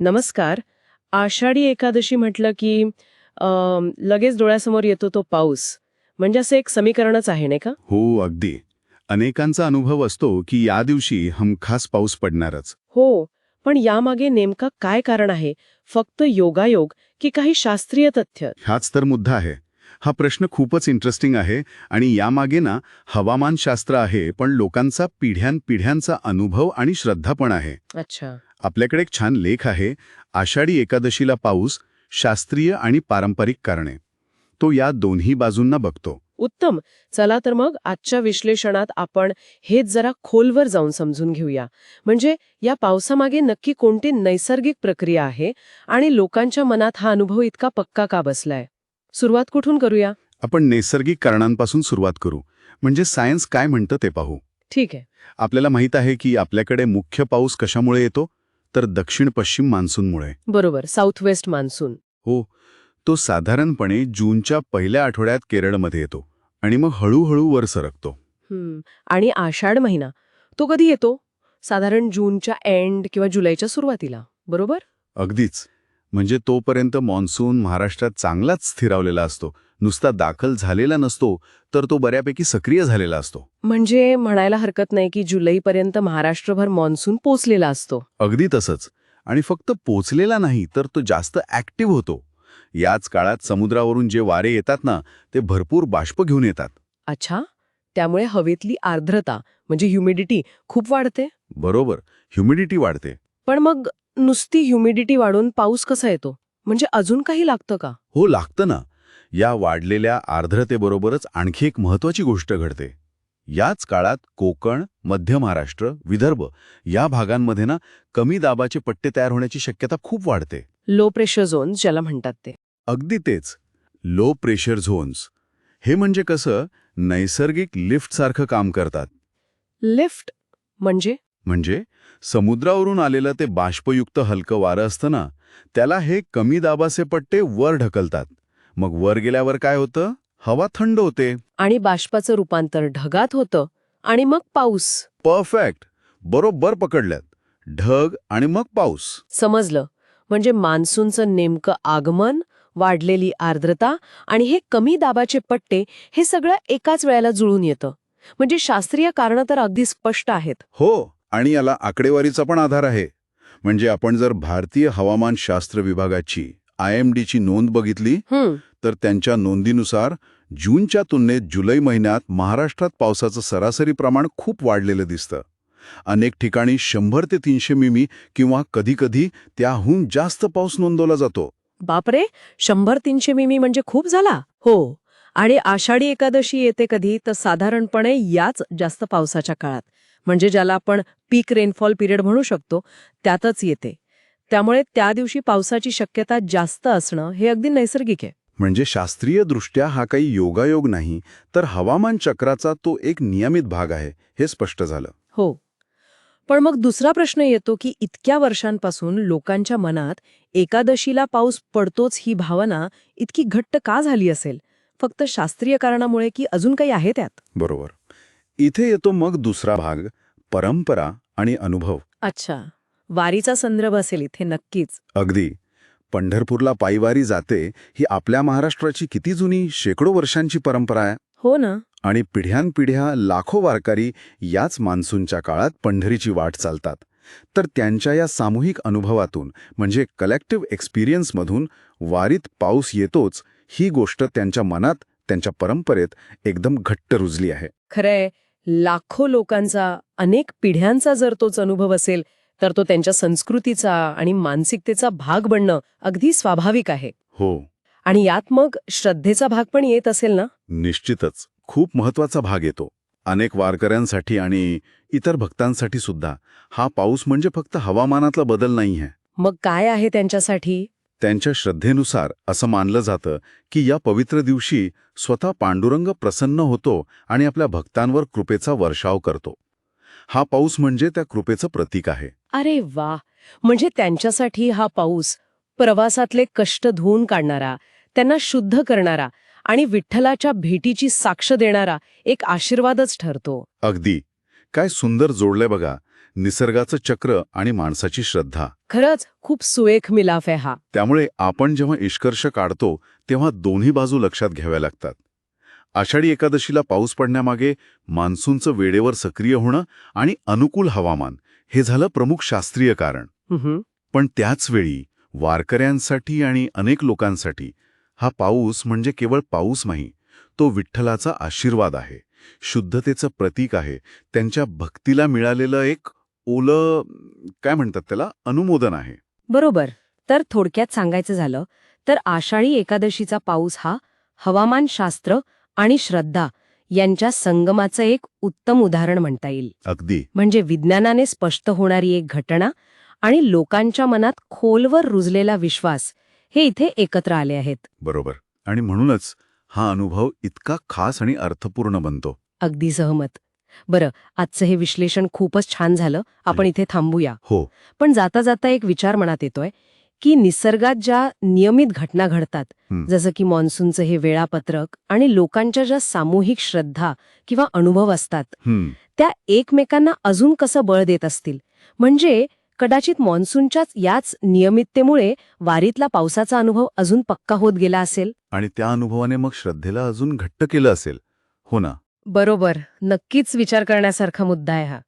नमस्कार. आषाढी एकादशी म्हटलं की लगेच डोळ्यासमोर येतो तो पाऊस. म्हणजे असं एक समीकरणच आहे नाही का? हो अगदी. अनेकांचा अनुभव असतो की या दिवशी हमखास पाऊस पडणारच. हो पण यामागे नेमका काय कारण आहे? फक्त योगायोग की काही शास्त्रीय तथ्य? हाच तर मुद्दा आहे. हा प्रश्न खूपच इंटरेस्टिंग आहे आणि यामागे ना हवामानशास्त्र आहे पण लोकांचा पिढ्यानपिढ्यांचा अनुभव आणि श्रद्धा पण आहे. अच्छा. आपल्याकडे एक छान लेख आहे आषाढी एकादशीला पाऊस शास्त्रीय आणि पारंपरिक कारणे. तो या दोन्ही बाजूंना बघतो. उत्तम. चला तर मग आजच्या विश्लेषणात आपण हेच जरा खोलवर जाऊन समजून घेऊया. म्हणजे या पावसामागे नक्की कोणती नैसर्गिक प्रक्रिया आहे आणि लोकांच्या मनात हा अनुभव इतका पक्का का बसलाय? सुरुवात कुठून करूया? आपण नैसर्गिक कारणांपासून सुरुवात करू. म्हणजे सायन्स काय म्हणतं ते पाहू. ठीक आहे. आपल्याला माहीत आहे की आपल्याकडे मुख्य पाऊस कशामुळे येतो? तर दक्षिण पश्चिम मान्सूनमुळे. बरोबर साऊथ वेस्ट मान्सून. हो तो साधारणपणे जूनच्या पहिल्या आठवड्यात केरळमध्ये येतो आणि मग हळूहळू वर सरकतो. हम्म. आणि आषाढ महिना तो कधी येतो? साधारण जूनच्या एंड किंवा जुलैच्या सुरुवातीला बरोबर? अगदीच. म्हणजे तोपर्यंत मान्सून महाराष्ट्रात चांगलाच स्थिरावलेला असतो. नुसता दाखल झालेला नसतो तर तो बऱ्यापैकी सक्रिय झालेला असतो. म्हणजे म्हणायला हरकत नाही की जुलैपर्यंत महाराष्ट्रभर मान्सून पोचलेला असतो. अगदी तसंच. आणि फक्त पोचलेला नाही तर तो जास्त ॲक्टिव्ह होतो. याच काळात समुद्रावरून जे वारे येतात ना ते भरपूर बाष्प घेऊन येतात. अच्छा त्यामुळे हवेतली आर्द्रता म्हणजे ह्युमिडिटी खूप वाढते? बरोबर ह्युमिडिटी वाढते. पण मग नुसती ह्युमिडिटी वाढून पाऊस कसा येतो? म्हणजे अजून काही लागतं का? हो लागतं ना. या वाढलेल्या आर्द्रतेबरोबरच आणखी एक महत्वाची गोष्ट घडते. याच काळात कोकण मध्य महाराष्ट्र विदर्भ या भागांमध्ये ना कमी दाबाचे पट्टे तयार होण्याची शक्यता खूप वाढते. लो प्रेशर झोन ज्याला म्हणतात ते. अगदी तेच. लो प्रेशर झोन्स हे म्हणजे कसं? नैसर्गिक लिफ्टसारखं काम करतात. लिफ्ट म्हणजे? म्हणजे? समुद्रावरून आलेलं ते बाष्पयुक्त हलकं वारं असतं ना त्याला हे कमी दाबाचे पट्टे वर ढकलतात. मग वर गेल्यावर काय होतं? हवा थंड होते. आणि बाष्पाचं रूपांतर ढगात होतं आणि मग पाऊस. परफेक्ट. बरोबर पकडल्यात. ढग आणि मग पाऊस. समजलं. म्हणजे मान्सूनचं नेमकं आगमन वाढलेली आर्द्रता आणि हे कमी दाबाचे पट्टे हे सगळं एकाच वेळेला जुळून येतं. म्हणजे शास्त्रीय कारणं तर अगदी स्पष्ट आहेत. हो. आणि याला आकडेवारीचा पण आधार आहे. म्हणजे आपण जर भारतीय हवामानशास्त्र विभागाची आय एम डीची नोंद बघितली तर त्यांच्या नोंदीनुसार जूनच्या तुलनेत जुलै महिन्यात महाराष्ट्रात पावसाचं सरासरी प्रमाण खूप वाढलेलं दिसतं. अनेक ठिकाणी शंभर ते तीनशे मिमी किंवा कधीकधी त्याहून जास्त पाऊस नोंदवला जातो. बापरे! शंभर तीनशे मिमी म्हणजे खूप झाला. हो. आणि आषाढी एकादशी येते कधी तर साधारणपणे याच जास्त पावसाच्या काळात. म्हणजे ज्याला आपण पीक रेनफॉल पिरियड म्हणू शकतो त्यातच येते. त्यामुळे त्या दिवशी पावसाची शक्यता जास्त असणं हे अगदी नैसर्गिक आहे. म्हणजे शास्त्रीय दृष्ट्या हा काही योगायोग नाही तर हवामान चक्राचा तो एक नियमित भाग आहे हे स्पष्ट झालं. हो. पण मग दुसरा प्रश्न येतो की इतक्या वर्षांपासून लोकांच्या मनात एकादशीला पाऊस पडतोच ही भावना इतकी घट्ट का झाली असेल? फक्त शास्त्रीय कारणामुळे की अजून काही आहे त्यात? बरोबर. इथे येतो मग दुसरा भाग परंपरा आणि अनुभव. अच्छा. वारीचा संदर्भ असेल इथे नक्कीच. अगदी. पंढरपूरला पायवारी जाते ही आपल्या महाराष्ट्राची किती जुनी शेकडो वर्षांची परंपरा आहे. हो ना. आणि पिढ्यानपिढ्या लाखो वारकरी याच मान्सूनच्या काळात पंढरीची वाट चालतात. तर त्यांच्या या सामूहिक अनुभवातून म्हणजे कलेक्टिव्ह एक्सपिरियन्समधून वारीत पाऊस येतोच ही गोष्ट त्यांच्या मनात त्यांच्या परंपरेत एकदम घट्ट रुजली आहे. खरंय. लाखो लोकांचा अनेक पिढ्यांचा जर तोच अनुभव असेल तर तो त्यांच्या संस्कृतीचा आणि मानसिकतेचा भाग बनणं अगदी स्वाभाविक आहे. हो. आणि यात मग श्रद्धेचा भाग पण येत असेल ना? निश्चितच. खूप महत्त्वाचा भाग येतो. अनेक वारकऱ्यांसाठी आणि इतर भक्तांसाठी सुद्धा. हा पाऊस म्हणजे फक्त हवामानातला बदल नाही आहे मग काय आहे त्यांच्यासाठी? त्यांच्या श्रद्धेनुसार असं मानलं जातं की या पवित्र दिवशी स्वतः पांडुरंग प्रसन्न होतो आणि आपल्या भक्तांवर कृपेचा वर्षाव करतो. हा पाऊस म्हणजे त्या कृपेचं प्रतीक आहे. अरे वा! म्हणजे त्यांच्यासाठी हा पाऊस प्रवासातले कष्ट धुवून काढणारा त्यांना शुद्ध करणारा आणि विठ्ठलाच्या भेटीची साक्ष देणारा एक आशीर्वादच ठरतो. अगदी. काय सुंदर जोडलंय बघा. निसर्गाचं चक्र आणि माणसाची श्रद्धा. खरंच खूप सुएख मिलाफ आहे हा. त्यामुळे आपण जेव्हा निष्कर्ष काढतो तेव्हा दोन्ही बाजू लक्षात घ्याव्या लागतात. आषाढी एकादशीला पाऊस पडण्यामागे मान्सूनचं वेळेवर सक्रिय होणं आणि अनुकूल हवामान हे झालं प्रमुख शास्त्रीय कारण. पण त्याचवेळी वारकऱ्यांसाठी आणि अनेक लोकांसाठी हा पाऊस म्हणजे केवळ पाऊस नाही तो विठ्ठलाचा आशीर्वाद आहे. शुद्धतेचं प्रतीक आहे. त्यांच्या भक्तीला मिळालेलं एक ओलं काय म्हणतात त्याला? अनुमोदन आहे. बरोबर. तर थोडक्यात सांगायचं झालं तर आषाढी एकादशीचा पाऊस हा हवामानशास्त्र आणि श्रद्धा यांच्या संगमाचं एक उत्तम उदाहरण म्हणता येईल. अगदी. म्हणजे विज्ञानाने स्पष्ट होणारी एक घटना आणि लोकांच्या मनात खोलवर रुजलेला विश्वास हे इथे एकत्र आले आहेत. बरोबर. आणि म्हणूनच हा अनुभव इतका खास आणि अर्थपूर्ण बनतो. अगदी सहमत. बरं आजचं हे विश्लेषण खूपच छान झालं. आपण इथे थांबूया. हो. पण जाता जाता एक विचार मनात येतोय की निसर्गात ज्या नियमित घटना घडतात. जसं की मान्सूनचं हे वेळापत्रक आणि लोकांच्या ज्या सामूहिक श्रद्धा किंवा अनुभव असतात त्या एकमेकांना अजून कसं बळ देत असतील? म्हणजे कदाचित मान्सूनच्याच याच नियमिततेमुळे वारीतला पावसाचा अनुभव अजून पक्का होत गेला असेल? आणि त्या अनुभवाने मग श्रद्धेला अजून घट्ट केलं असेल. हो ना. बरोबर. नक्कीच विचार करण्यासारखा मुद्दा आहे हा.